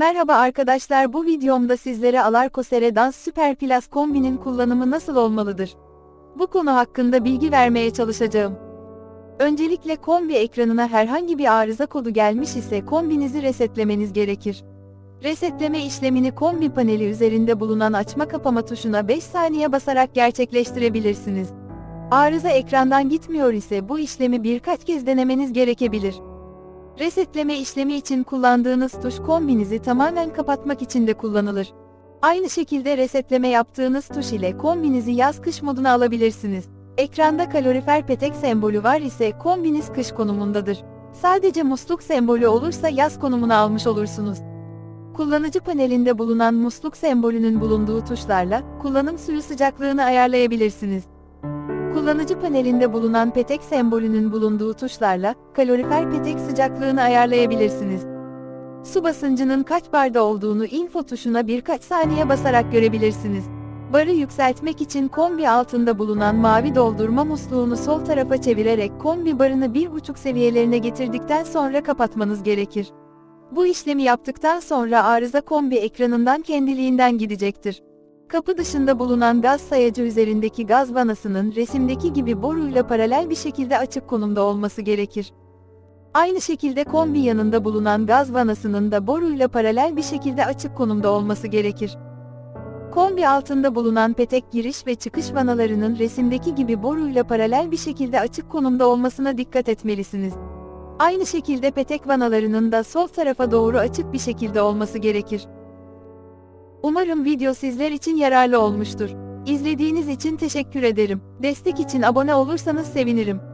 Merhaba arkadaşlar bu videomda sizlere Alarko Dans Super Plus kombinin kullanımı nasıl olmalıdır? Bu konu hakkında bilgi vermeye çalışacağım. Öncelikle kombi ekranına herhangi bir arıza kodu gelmiş ise kombinizi resetlemeniz gerekir. Resetleme işlemini kombi paneli üzerinde bulunan açma kapama tuşuna 5 saniye basarak gerçekleştirebilirsiniz. Arıza ekrandan gitmiyor ise bu işlemi birkaç kez denemeniz gerekebilir. Resetleme işlemi için kullandığınız tuş kombinizi tamamen kapatmak için de kullanılır. Aynı şekilde resetleme yaptığınız tuş ile kombinizi yaz-kış moduna alabilirsiniz. Ekranda kalorifer petek sembolü var ise kombiniz kış konumundadır. Sadece musluk sembolü olursa yaz konumuna almış olursunuz. Kullanıcı panelinde bulunan musluk sembolünün bulunduğu tuşlarla kullanım suyu sıcaklığını ayarlayabilirsiniz. Kullanıcı panelinde bulunan petek sembolünün bulunduğu tuşlarla kalorifer petek sıcaklığını ayarlayabilirsiniz. Su basıncının kaç barda olduğunu info tuşuna birkaç saniye basarak görebilirsiniz. Barı yükseltmek için kombi altında bulunan mavi doldurma musluğunu sol tarafa çevirerek kombi barını 1.5 seviyelerine getirdikten sonra kapatmanız gerekir. Bu işlemi yaptıktan sonra arıza kombi ekranından kendiliğinden gidecektir. Kapı dışında bulunan gaz sayacı üzerindeki gaz vanasının resimdeki gibi boruyla paralel bir şekilde açık konumda olması gerekir. Aynı şekilde kombi yanında bulunan gaz vanasının da boruyla paralel bir şekilde açık konumda olması gerekir. Kombi altında bulunan petek giriş ve çıkış vanalarının resimdeki gibi boruyla paralel bir şekilde açık konumda olmasına dikkat etmelisiniz. Aynı şekilde petek vanalarının da sol tarafa doğru açık bir şekilde olması gerekir. Umarım video sizler için yararlı olmuştur. İzlediğiniz için teşekkür ederim. Destek için abone olursanız sevinirim.